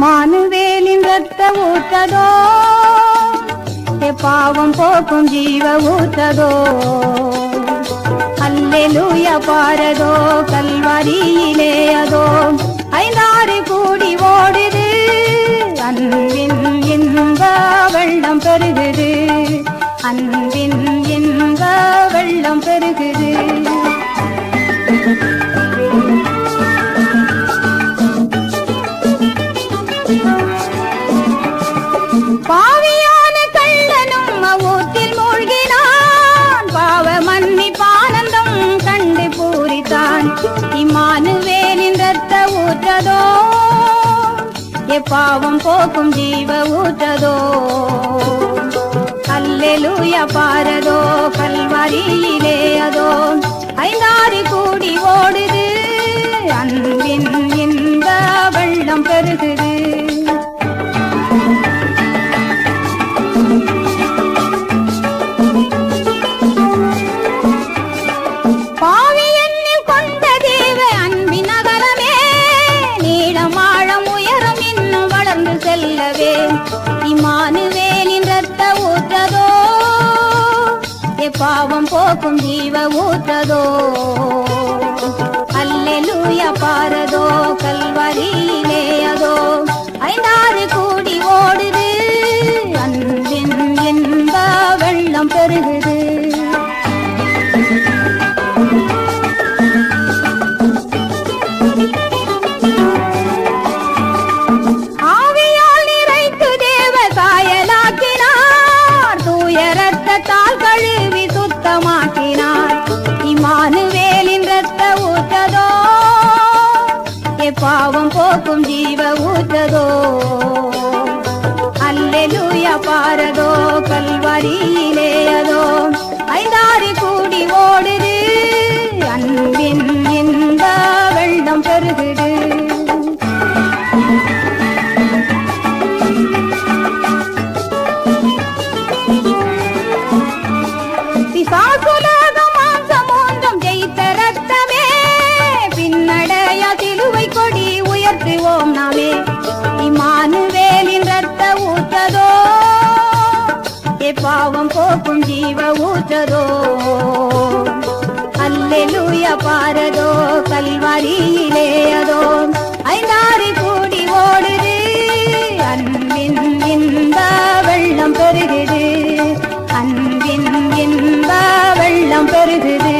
மானுவேலின் ரத்த ஊத்ததோ பாவம் போக்கும் ஜீவ ஊத்ததோ அல்லெலுய பாரதோ கல்வரியிலே அதோ? ஐந்தாறு கூடி ஓடுது அன்பின் இன்ப வெள்ளம் பெருகுது. அன்பின் இன்ப வெள்ளம் பெருகுது. பாவியான கள்ளனும் அவ்வூத்தில் மூழ்கினான். பாவ மன்னிப்பானந்தம் கண்டு பூரித்தான். இம்மானுவேலின் ரத்த ஊற்றதோ? எப்பாவம் போக்கும் ஜீவ ஊற்றதோ? அல்லேலூயா பாரதோ? கல் இமானுவேலின் ரத்த ஊற்றதோ எ பாவம் போக்கும் ஜீவ ஊற்றதோ அல்லேலூயா பாரதோ கல்வாரியிலே அதோ? ஐந்தாறு கூடி ஓடுது அன்பின் என்ப வெள்ளம் பெருகுது. ஊற்றதோ எப்பாவம் போக்கும் ஜீவ ஊற்றதோ பாவம் போக்கும் ஜீவ ஊற்றதோ? அல்லேலூயா பாரதோ கல்வாரியிலே அதோ? ஐந்தாறு கூடி ஓடுது அன்பின் இன்ப வெள்ளம் பெருகுது அன்பின் இன்ப வெள்ளம் பெருகுது